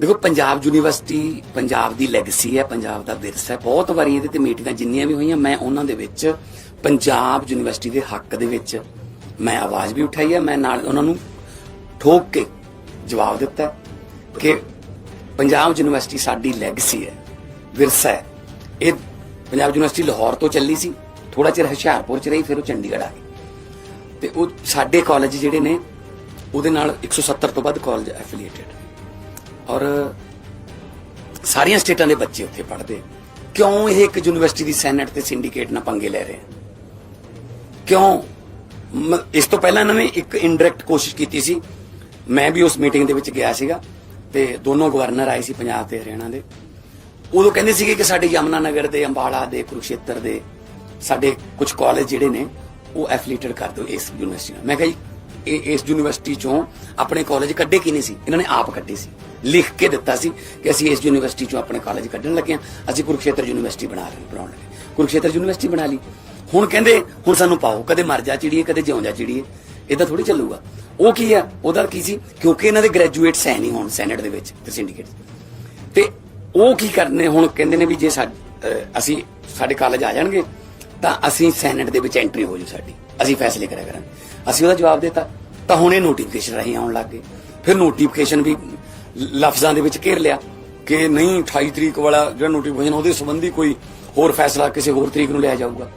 ਦੇਖੋ, ਪੰਜਾਬ ਯੂਨੀਵਰਸਿਟੀ, ਪੰਜਾਬ ਦੀ ਲੈਗੇਸੀ ਹੈ, ਪੰਜਾਬ ਦਾ ਵਿਰਸਾ ਹੈ। ਬਹੁਤ ਵਾਰੀ ਇਹਦੇ ਤੇ ਮੀਟਿੰਗਾਂ ਜਿੰਨੀਆਂ ਵੀ ਹੋਈਆਂ, ਮੈਂ ਉਹਨਾਂ ਦੇ ਵਿੱਚ ਪੰਜਾਬ ਯੂਨੀਵਰਸਿਟੀ ਦੇ ਹੱਕ ਦੇ ਵਿੱਚ ਮੈਂ ਆਵਾਜ਼ ਵੀ ਉਠਾਈ ਹੈ। ਮੈਂ ਨਾਲ ਉਹਨਾਂ ਨੂੰ ਠੋਕ ਕੇ ਜਵਾਬ ਦਿੱਤਾ ਕਿ ਪੰਜਾਬ ਯੂਨੀਵਰਸਿਟੀ ਸਾਡੀ ਲੈਗੇਸੀ ਹੈ, ਵਿਰਸਾ ਹੈ। ਇਹ ਪੰਜਾਬ ਯੂਨੀਵਰਸਿਟੀ ਲਾਹੌਰ ਤੋਂ ਚੱਲੀ ਸੀ ਥੋੜਾ ਚਿਰ ਹੁਸ਼ਿਆਰਪੁਰ ਚ ਰਹੀ, ਫਿਰ ਉਹ ਚੰਡੀਗੜ੍ਹ ਆ ਗਈ। ਤੇ ਉਹ ਸਾਡੇ ਕਾਲਜ ਜਿਹੜੇ ਨੇ, ਉਹਦੇ ਨਾਲ 170 ਤੋਂ ਵੱਧ ਕਾਲਜ ਐਫੀਲੀਏਟਡ ਔਰ ਸਾਰੀਆਂ ਸਟੇਟਾਂ ਦੇ ਬੱਚੇ ਉੱਥੇ ਪੜ੍ਹਦੇ ਕਿਉਂ ਇਹ ਇੱਕ ਯੂਨੀਵਰਸਿਟੀ ਦੀ ਸੈਨੇਟ ਤੇ ਸਿੰਡੀਕੇਟ ਨਾਲ ਪੰਗੇ ਲੈ ਰਹੇ ਕਿਉਂ? ਇਸ ਤੋਂ ਪਹਿਲਾਂ ਇਹਨਾਂ ਨੇ ਇੱਕ ਇਨਡਾਇਰੈਕਟ ਕੋਸ਼ਿਸ਼ ਕੀਤੀ ਸੀ। ਮੈਂ ਵੀ ਉਸ ਮੀਟਿੰਗ ਦੇ ਵਿੱਚ ਗਿਆ ਸੀਗਾ ਤੇ ਦੋਨੋਂ ਗਵਰਨਰ ਆਏ ਸੀ ਪੰਜਾਬ ਤੇ ਹਰਿਆਣਾ ਦੇ। ਉਦੋਂ ਕਹਿੰਦੇ ਸੀਗੇ ਕਿ ਸਾਡੇ ਯਮਨਾ ਨਗਰ ਦੇ, ਅੰਬਾਲਾ ਦੇ, ਕੁਰੂਕਸ਼ੇਤਰ ਦੇ ਸਾਡੇ ਕੁਝ ਕਾਲਜ ਜਿਹੜੇ ਨੇ, ਉਹ ਐਫੀਲੀਏਟਡ ਕਰ ਦਿਓ ਇਸ ਯੂਨੀਵਰਸਿਟੀ ਨਾਲ। ਮੈਂ ਕਿਹਾ ਜੀ ਇਸ ਯੂਨੀਵਰਸਿਟੀ ਚੋਂ ਆਪਣੇ ਕਾਲਜ ਕੱਢੇ ਕਿਨੇ ਸੀ? ਇਹਨਾਂ ਨੇ ਆਪ ਕੱਢੇ ਸੀ। ਲਿਖ ਕੇ ਦਿੱਤਾ ਸੀ ਕਿ ਅਸੀਂ ਇਸ ਯੂਨੀਵਰਸਿਟੀ ਚੋਂ ਆਪਣੇ ਕਾਲਜ ਕੱਢਣ ਲੱਗੇ ਹਾਂ। ਅਸੀਂ ਕੁਰੂਕਸ਼ੇਤਰ ਯੂਨੀਵਰਸਿਟੀ ਬਣਾ ਰਹੇ ਬਣਾਉਣ ਲੱਗੇ। ਕੁਰੂਕਸ਼ੇਤਰ ਯੂਨੀਵਰਸਿਟੀ ਬਣਾ ਲਈ। ਹੁਣ ਕਹਿੰਦੇ, ਹੁਣ ਸਾਨੂੰ ਪਾਓ। ਕਦੇ ਮਰ ਜਾ ਚਿੜੀਏ, ਕਦੇ ਜਿਉਂ ਜਾ ਚਿੜੀਏ ਇਦਾਂ ਥੋੜੀ ਚੱਲੂਗਾ। ਉਹ ਕੀ ਆ ਉਹਦਾ ਕੀ ਸੀ? ਕਿਉਂਕਿ ਇਹਨਾਂ ਦੇ ਗ੍ਰੈਜੂਏਟਸ ਹੈ ਨਹੀਂ ਹੋਣ ਸੈਨੇਟ ਦੇ ਵਿੱਚ, ਤੇ ਸਿੰਡੀਕੇਟ ਤੇ ਉਹ ਕੀ ਕਰਨੇ? ਹੁਣ ਕਹਿੰਦੇ ਨੇ ਵੀ ਜੇ ਸਾ- ਅਸੀਂ ਸਾਡੇ ਕਾਲਜ ਆ ਜਾਣਗੇ, ਤਾਂ ਅਸੀਂ ਸੈਨੇਟ ਦੇ ਵਿੱਚ ਐਂਟਰੀ ਹੋ ਜੂ ਸਾਡੀ। ਅਸੀਂ ਫੈਸਲੇ ਕਰਿਆ ਕਰਾਂਗੇ। ਅਸੀਂ ਉਹਦਾ ਜਵਾਬ ਦਿੱਤਾ। ਤਾਂ ਹੁਣ ਇਹ ਨੋਟੀਫਿਕੇਸ਼ਨ ਰਹੀ ਆਉਣ ਲੱਗ ਗਏ। ਫਿਰ ਨੋਟੀਫਿਕੇਸ਼ਨ ਵੀ ਲਫ਼ਜ਼ਾਂ ਦੇ ਵਿੱਚ ਘੇਰ ਲਿਆ ਕਿ ਨਹੀਂ 28 ਤਰੀਕ ਵਾਲਾ ਜਿਹੜਾ ਨੋਟੀਫਿਕੇਸ਼ਨ ਉਹਦੇ ਸੰਬੰਧੀ ਕੋਈ ਹੋਰ ਫੈਸਲਾ ਕਿਸੇ ਹੋਰ ਤਰੀਕ ਨੂੰ ਲਿਆ ਜਾਊਗਾ।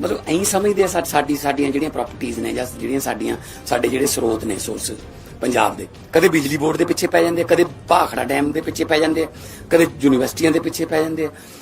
ਮਤਲਬ ਐਂ ਸਮਝਦੇ ਆ ਸਾਡੀ, ਸਾਡੀਆਂ ਜਿਹੜੀਆਂ ਪ੍ਰਾਪਰਟੀਆਂ ਨੇ ਜਾਂ ਜਿਹੜੀਆਂ ਸਾਡੀਆਂ, ਸਾਡੇ ਜਿਹੜੇ ਸਰੋਤ ਨੇ ਸੋਰਸ ਪੰਜਾਬ ਦੇ। ਕਦੇ ਬਿਜਲੀ ਬੋਰਡ ਦੇ ਪਿੱਛੇ ਪੈ ਜਾਂਦੇ ਕਦੇ ਭਾਖੜਾ ਡੈਮ ਦੇ ਪਿੱਛੇ ਪੈ ਜਾਂਦੇ ਆ, ਕਦੇ ਯੂਨੀਵਰਸਿਟੀਆਂ ਦੇ ਪਿੱਛੇ ਪੈ ਜਾਂਦੇ ਆ।